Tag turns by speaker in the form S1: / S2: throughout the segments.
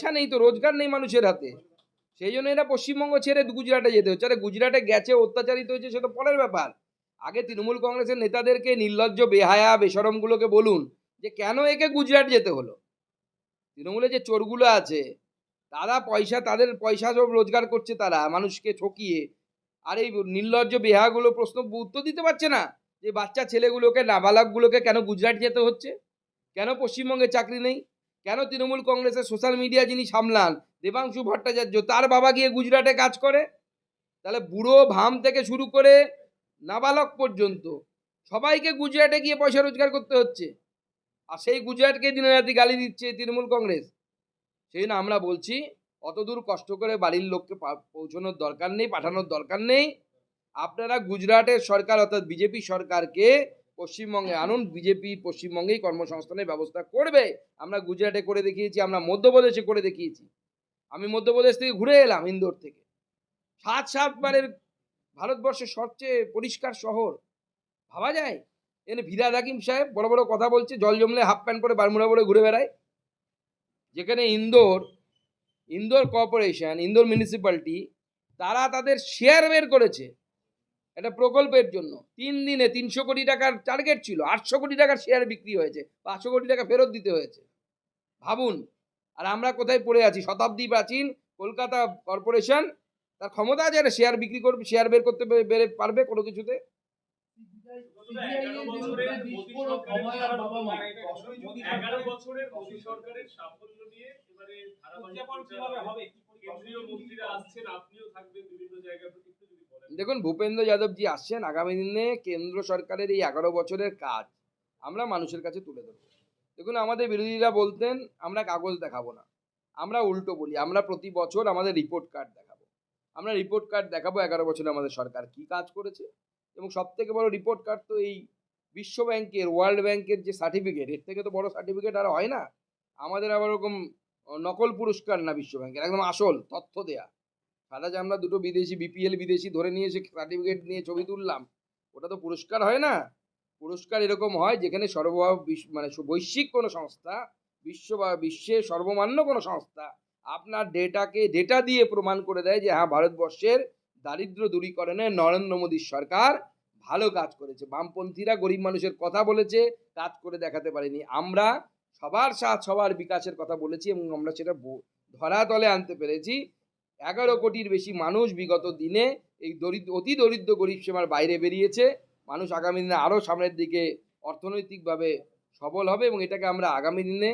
S1: ইচ্ছা নেই তো, রোজগার নেই মানুষের হাতে। সেই জন্য এরা পশ্চিমবঙ্গ ছেড়ে গুজরাটে যেতে হচ্ছে। আরে গুজরাটে গেছে, অত্যাচারিত হয়েছে সেটা পরের ব্যাপার। আগে তৃণমূল কংগ্রেসের নেতাদেরকে নির্লজ্জ, বেহায়া বেসরমগুলোকে বলুন যে, কেন একে গুজরাট যেতে হলো? তৃণমূলে যে চোরগুলো আছে, তারা পয়সা, তাদের পয়সা সব রোজগার করছে তারা, মানুষকে ঠকিয়ে। আর এই নির্লজ্জ বেহাগুলো প্রশ্ন, উত্তর দিতে পারছে না যে, বাচ্চা ছেলেগুলোকে, নাবালকগুলোকে কেন গুজরাট যেতে হচ্ছে? কেন পশ্চিমবঙ্গে চাকরি নেই? কেন তৃণমূল কংগ্রেসের সোশ্যাল মিডিয়া যিনি সামলান, দেবাংশু ভট্টাচার্য, তার বাবা গিয়ে গুজরাটে কাজ করে? তাহলে বুড়ো ভাম থেকে শুরু করে নাবালক পর্যন্ত সবাইকে গুজরাটে গিয়ে পয়সা রোজগার করতে হচ্ছে। আর সেই গুজরাটকে দিনে রাতি গালি দিচ্ছে তৃণমূল কংগ্রেস। সেই জন্য আমরা বলছি, অত দূর কষ্ট করে বাড়ির লোককে পৌঁছানোর দরকার নেই, পাঠানোর দরকার নেই। আপনারা গুজরাটের সরকার অর্থাৎ বিজেপি সরকারকে পশ্চিমবঙ্গে আনুন, বিজেপি পশ্চিমবঙ্গেই কর্মসংস্থানের ব্যবস্থা করবে। আমরা গুজরাটে করে দেখিয়েছি, আমরা মধ্যপ্রদেশে করে দেখিয়েছি। আমি মধ্যপ্রদেশ থেকে ঘুরে এলাম ইন্দোর থেকে। সাত সাতবারের ভারতবর্ষের সবচেয়ে পরিষ্কার শহর। ভাবা যায়? এনে ভিরাদ হাকিম সাহেব বড় বড় কথা বলছে, জল জমলে হাফ প্যান্ট পরে বারমুড়া পরে ঘুরে বেড়ায়। যেখানে ইন্দোর ইন্দোর কর্পোরেশন, ইন্দোর মিউনিসিপ্যালিটি, তারা তাদের শেয়ার বের করেছে। একটা প্রকল্পের জন্য। তিন দিনে তিনশো কোটি টাকার টার্গেট ছিল আটশো কোটি টাকার শেয়ার বিক্রি হয়েছে পাঁচশো কোটি টাকা ফেরত দিতে হয়েছে। ভাবুন আর আমরা কোথায় পড়ে আছি? শতাব্দী প্রাচীন কলকাতা কর্পোরেশন তার ক্ষমতা আছে একটা শেয়ার বিক্রি করবে শেয়ার বের করতে বেরে পারবে কোনো কিছুতে?
S2: সাফল্য নিয়ে এবারে ধারাবাহিক প্রচার হবে? কেন্দ্রীয় মন্ত্রীরা আসছেন আপনিও থাকবেন বিভিন্ন জায়গায় একটু যদি বলেন
S1: দেখুন, ভূপেন্দ্র যাদবজি আসছেন আগামী দিনে কেন্দ্র সরকারের এই এগারো বছরের কাজ আমরা মানুষের কাছে তুলে ধরবো। দেখুন, আমাদের বিরোধীরা বলতেন, আমরা কাগজ দেখাবো না। আমরা উল্টো বলি, আমরা প্রতি বছর আমাদের রিপোর্ট কার্ড দেখাবো। আমরা রিপোর্ট কার্ড দেখাবো এগারো বছরে আমাদের সরকার কি কাজ করেছে? এবং সব থেকে বড় রিপোর্ট কার্ড তো এই বিশ্ব ব্যাংকের ওয়ার্ল্ড ব্যাংকের যে সার্টিফিকেট এর থেকে তো বড় সার্টিফিকেট আর হয় না। আমাদের আবার ওরকম, নকল পুরস্কার না বিশ্ব ব্যাংকের, একদম আসল তথ্য দেয়া। সাদা যে আমরা দুটো বিদেশি বিপিএল বিদেশি ধরে নিয়ে এসে সার্টিফিকেট নিয়ে ছবি তুললাম, ওটা তো পুরস্কার হয় না? পুরস্কার এরকম হয় যেখানে সর্ব মানে বৈশ্বিক কোনো সংস্থা, বিশ্ব বা বিশ্বে সর্বমান্য কোনো সংস্থা আপনার ডেটাকে ডেটা দিয়ে প্রমাণ করে দেয় যে হ্যাঁ ভারতবর্ষের দারিদ্র দূরীকরণে নরেন্দ্র মোদীর সরকার ভালো কাজ করেছে। বামপন্থীরা গরিব মানুষের কথা বলেছে, কাজ করে দেখাতে পারেনি। আমরা সবার সাথ সবার বিকাশের কথা বলেছি এবং আমরা সেটা ব- ধরাতলে আনতে পেরেছি। এগারো কোটির বেশি মানুষ বিগত দিনে এই দরিদ্র, অতি দরিদ্র গরিব সীমার বাইরে বেরিয়েছে মানুষ আগামী দিনে আরও সামনের দিকে অর্থনৈতিকভাবে সবল হবে এবং এটাকে আমরা আগামী দিনে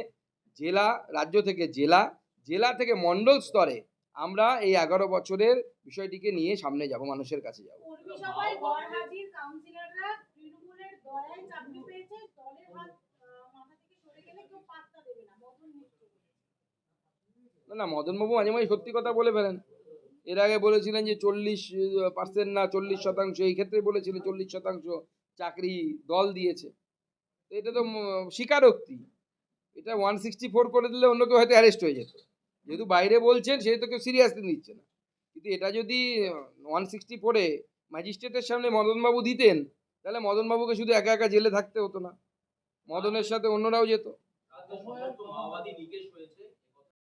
S1: জেলা, রাজ্য থেকে জেলা জেলা থেকে মণ্ডল স্তরে আমরা এই এগারো বছরের বিষয়টিকে নিয়ে সামনে যাব, মানুষের কাছে যাব।
S3: না
S1: না, মদনবাবু মাঝে মাঝে সত্যি কথা বলে ফেলেন। এর আগে বলেছিলেন যে চল্লিশ পার্সেন্ট না, চল্লিশ শতাংশ, এই ক্ষেত্রে বলেছিলেন চল্লিশ শতাংশ চাকরি দল দিয়েছে। তো এটা তো স্বীকারোক্তি। এটা ওয়ান সিক্সটি ফোর করে দিলে অন্য কেউ হয়তো অ্যারেস্ট হয়ে যেত। যেহেতু বাইরে বলছেন সেহেতু কেউ সিরিয়াসলি নিচ্ছে না। কিন্তু এটা যদি ওয়ান সিক্সটি ফোরে ম্যাজিস্ট্রেটের সামনে মদনবাবু দিতেন, তাহলে মদনবাবুকে শুধু একা একা জেলে থাকতে হতো না। মদনের সাথে অন্যরাও যেত।